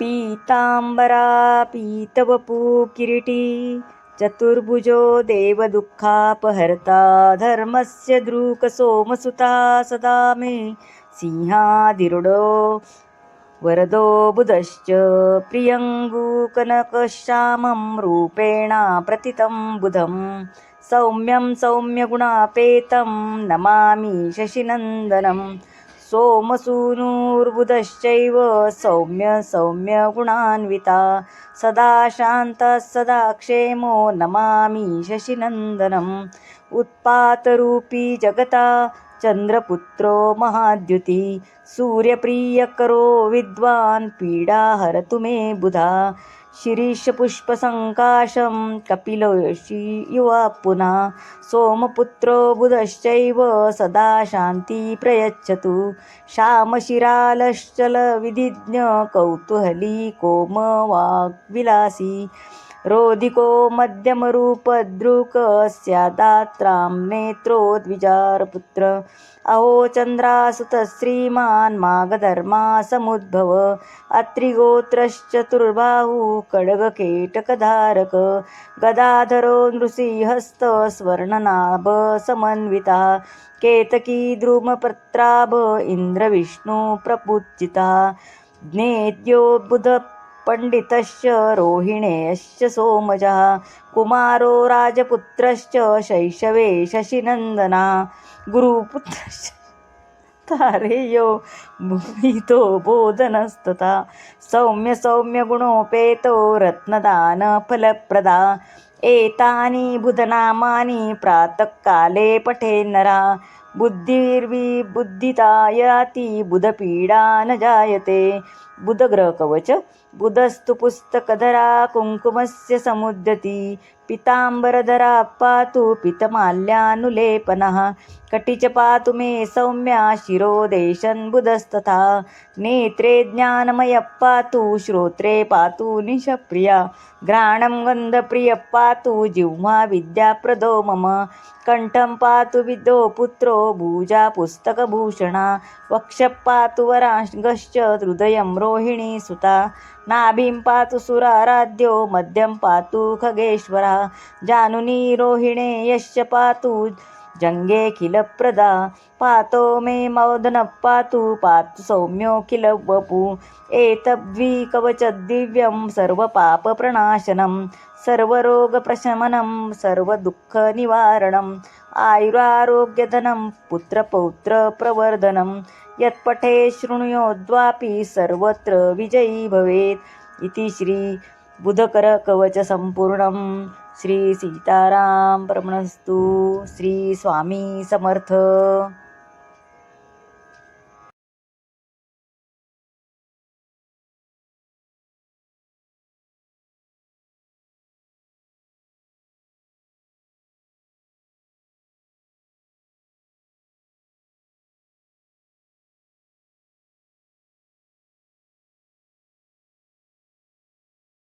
पीतांबरा पीतवपू किरीटी चतुर्भुजो देवदुःखापहर्ता धर्मस्य द्रुकसोमसुता सदा मे सिंहाधिरुडो वरदो बुधश्च प्रियङ्गूकनकश्यामं रूपेण प्रतितं बुधं सौम्यं सौम्यगुणापेतं नमामि शशिनन्दनं सोमसूनुर्बुधश्चैव सौम्य सौम्यगुणान्विता सदा शान्तः सदा क्षेमो नमामि शशिनन्दनम्। उत्पातरूपी जगता चन्द्रपुत्रो महाद्युति सूर्यप्रियकरो विद्वान् पीडा हरतु मे बुधा। शिरीषपुष्पसङ्काशं कपिलोषि युवा पुनः। सोमपुत्रो बुधश्चैव सदा शान्ति प्रयच्छतु। श्यामशिरालश्चलविधिज्ञ कौतूहली कोमवाग्विलासी। रोधिको मध्यमरूपदृक् स्यादात्रां नेत्रोद्विजारपुत्र। अहो चन्द्रासुतः श्रीमान् समुद्भव अत्रिगोत्रश्चतुर्बाहु खड्गकेटकधारक गदाधरो नृसिंहस्त स्वर्णनाभ समन्वितः केतकी द्रुमपत्राभ इन्द्रविष्णु प्रपूजितः बुध पण्डितश्च रोहिणेयश्च सोमजः कुमारो राजपुत्रश्च शैशवे शशिनन्दना गुरुपुत्रश्च तारेयो भूमितो बोधनस्तथा सौम्यसौम्यगुणोपेतो रत्नदानफलप्रदा एतानि बुधनामानि प्रातःकाले पठेन्नरा बुद्धिर्विबुद्धिता याति बुधपीडा न जायते बुधग्रहकवच बुधस्तु पुस्तकधरा कुङ्कुमस्य समुद्यति पिताम्बरधरा पातु पितमाल्यानुलेपनः कटिच पातु मे सौम्या शिरोदेशन् बुधस्तथा नेत्रे ज्ञानमयः पातु श्रोत्रे पातु निशप्रिया घ्राणं गन्धप्रियः पातु जिह्वा विद्याप्रदो मम कण्ठं पातु विदो पुत्रो भूजा पुस्तकभूषणा वक्षः पातु वराङ्गश्च हृदयं रो रोहिणी सुता. नाभिं पातु सुराराध्यो मध्यं पातु खगेश्वरा. जानुनी रोहिणे यश्च पातु जङ्गे किल प्रदा. पातो मे मौदनः पातु पातु सौम्यो किल वपु. एतद्विकवचदिव्यं सर्वपापप्रणाशनं सर्वरोगप्रशमनं सर्वदुःखनिवारणम् आयुरारोग्यधनं पुत्रपौत्रप्रवर्धनं यत्पठे शृणुयोद्वापि सर्वत्र विजयी भवेत् इति श्री बुधकरकवचसम्पूर्णं। श्री सीताराम परमणस्तु। श्री स्वामी समर्थ।